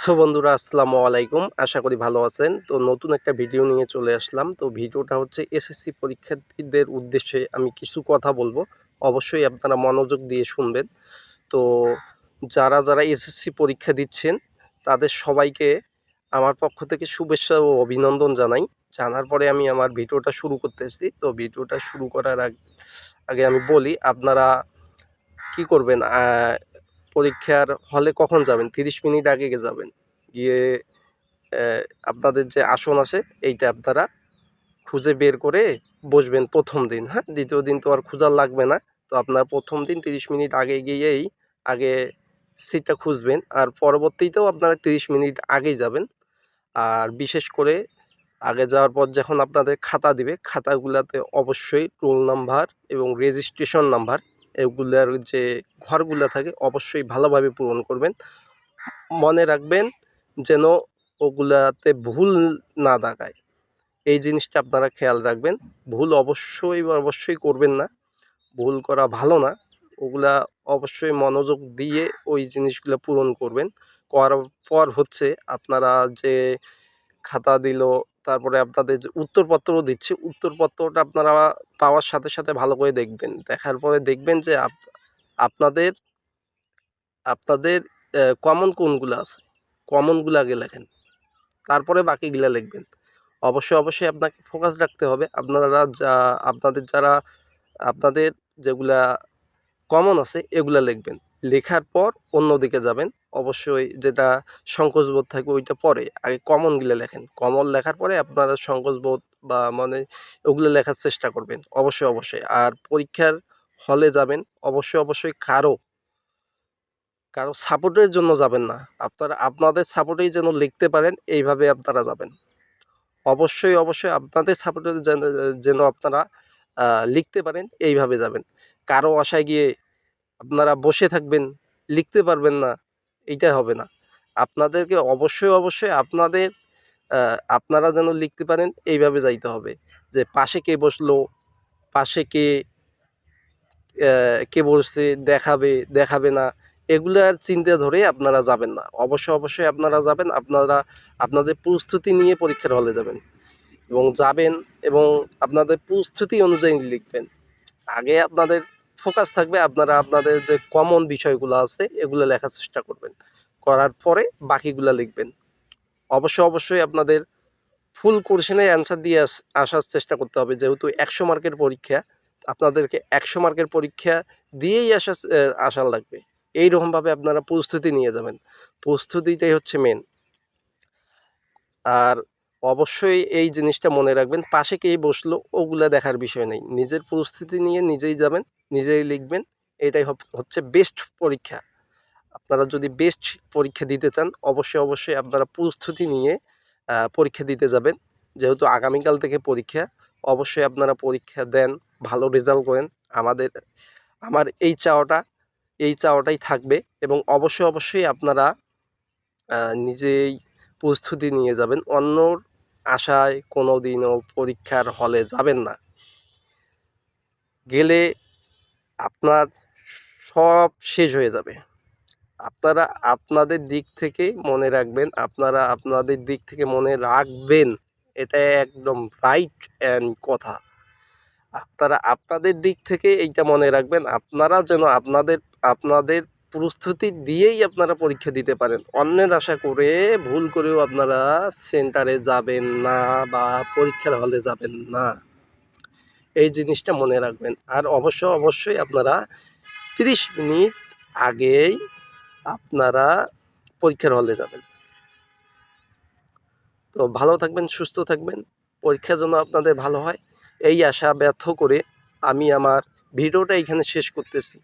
So বন্ধুরা, আসসালামু আলাইকুম। আশা করি ভালো আছেন। তো নতুন একটা ভিডিও নিয়ে চলে আসলাম। তো ভিডিওটা হচ্ছে এসএসসি পরীক্ষার্থীদের উদ্দেশ্যে আমি কিছু কথা বলব। অবশ্যই আপনারা মনোযোগ দিয়ে শুনবেন। তো যারা যারা এসএসসি পরীক্ষা দিচ্ছেন, তাদের সবাইকে আমার পক্ষ থেকে শুভেচ্ছা ও অভিনন্দন জানাই। জানার পরে আমি আমার ভিডিওটা শুরু করতেছি তো ভিডিওটা শুরু করার আগ- আমি বলি, আপনারা কি করবেন? পরীক্ষার হলে কখন যাবেন? তিরিশ মিনিট আগে যাবেন। গিয়ে আপনাদের যে আসন আছে এইটা আপনারা খুঁজে বের করে বসবেন প্রথম দিন হ্যাঁ? দ্বিতীয় দিন তো আর খোঁজার লাগবে না। তো আপনার প্রথম দিন তিরিশ মিনিট আগে গিয়েই আগে সিটটা খুঁজবেন। আর পরবর্তীতেও আপনারা তিরিশ মিনিট আগেই যাবেন। আর বিশেষ করে আগে যাওয়ার পর যখন আপনাদের খাতা দিবে, খাতাগুলোতে অবশ্যই রোল নাম্বার এবং রেজিস্ট্রেশন নাম্বার এগুলার যে ঘরগুলো থাকে, অবশ্যই ভালোভাবে পূরণ করবেন। মনে রাখবেন যেন ওগুলাতে ভুল না দাগায়। এই জিনিসটা আপনারা খেয়াল রাখবেন। ভুল অবশ্যই অবশ্যই করবেন না। ভুল করা ভালো না। ওগুলা অবশ্যই মনোযোগ দিয়ে ওই জিনিসগুলো পূরণ করবেন। করার পর হচ্ছে আপনারা যে খাতা দিল তারপরে আপনাদের যে উত্তরপত্রও দিচ্ছি। উত্তরপত্রটা আপনারা পাওয়ার সাথে সাথে ভালো করে দেখবেন। দেখার পরে দেখবেন যে আপ- আপনাদের আপনাদের কমন কোনগুলো আছে? কমনগুলো আগে লেখেন। তারপরে বাকিগুলা লিখবেন। অবশ্যই অবশ্যই আপনাকে ফোকাস রাখতে হবে। আপনারা যা, আপনাদের যারা, আপনাদের যেগুলা কমন আছে, এগুলা লিখবেন। লেখার পর অন্যদিকে যাবেন। অবশ্যই যেটা সংকোচবোধ থাকবে ওইটা পরে। আগে কমনগুলো লেখেন। কমন লেখার পরে আপনারা সংকোচবোধ বা মানে ওগুলো লেখার চেষ্টা করবেন। অবশ্যই অবশ্যই। আর পরীক্ষার হলে যাবেন। অবশ্যই অবশ্যই কারও কারও সাপোর্টের জন্য যাবেন না। আপনারা, আপনাদের সাপোর্টেই যেন লিখতে পারেন, এইভাবে আপনারা যাবেন। অবশ্যই অবশ্যই আপনাদের সাপোর্টে যেন যেন আপনারা লিখতে পারেন, এইভাবে যাবেন। কারও আশায় গিয়ে আপনারা বসে থাকবেন, লিখতে পারবেন না। এইটা হবে না। আপনাদেরকে অবশ্যই অবশ্যই আপনাদের আপনারা যেন লিখতে পারেন, এইভাবে যাইতে হবে। যে পাশে কে বসল, পাশে কে কে বসছে, দেখাবে দেখাবে না এগুলার চিন্তা ধরে আপনারা যাবেন না। অবশ্যই অবশ্যই আপনারা যাবেন, আপনারা, আপনাদের প্রস্তুতি নিয়ে পরীক্ষার হলে যাবেন। এবং যাবেন এবং আপনাদের প্রস্তুতি অনুযায়ী লিখবেন। আগে আপনাদের ফোকাস থাকবে আপনারা আপনাদের যে কমন বিষয়গুলো আছে, এগুলো লেখার চেষ্টা করবেন। করার পরে বাকিগুলো লিখবেন। অবশ্যই অবশ্যই আপনাদের ফুল কোশ্চেনের অ্যান্সার দিয়ে আস- আসার চেষ্টা করতে হবে। যেহেতু একশো মার্কের পরীক্ষা, আপনাদেরকে একশো মার্কের পরীক্ষা দিয়েই আসা আসার লাগবে। এইরকমভাবে আপনারা প্রস্তুতি নিয়ে যাবেন। প্রস্তুতিটাই হচ্ছে মেন আর অবশ্যই এই জিনিসটা মনে রাখবেন, পাশে কে বসল ওগুলা দেখার বিষয় নেই। নিজের প্রস্তুতি নিয়ে নিজেই যাবেন। নিজেই লিখবেন। এটাই হচ্ছে বেস্ট পরীক্ষা। আপনারা যদি বেস্ট পরীক্ষা দিতে চান, অবশ্যই অবশ্যই আপনারা প্রস্তুতি নিয়ে পরীক্ষা দিতে যাবেন। যেহেতু আগামীকাল থেকে পরীক্ষা, অবশ্যই আপনারা পরীক্ষা দেন, ভালো রেজাল্ট করেন। আমাদের, আমার এই চাওয়াটা, এই চাওয়াটাই থাকবে এবং অবশ্যই অবশ্যই আপনারা নিজেই প্রস্তুতি নিয়ে যাবেন। অন্যর আশায় কোনো দিনও পরীক্ষার হলে যাবেন না। গেলে আপনার সব শেষ হয়ে যাবে। আপনারা আপনাদের দিক থেকে মনে রাখবেন, আপনারা আপনাদের দিক থেকে মনে রাখবেন, এটা একদম রাইট অ্যান্ড কথা। আপনারা আপনাদের দিক থেকে এইটা মনে রাখবেন, আপনারা যেন আপনাদের আপনাদের প্রস্তুতি দিয়েই আপনারা পরীক্ষা দিতে পারেন। অন্যের আশা করে ভুল করেও আপনারা সেন্টারে যাবেন না বা পরীক্ষার হলে যাবেন না। এই জিনিসটা মনে রাখবেন। আর অবশ্য, অবশ্যই আপনারা তিরিশ মিনিট আগেই আপনারা পরীক্ষার হলে যাবেন। তো ভালো থাকবেন, সুস্থ থাকবেন। পরীক্ষা যেন আপনাদের ভালো হয়। এই আশা ব্যর্থ করে আমি আমার ভিডিওটা এখানে শেষ করতেছি।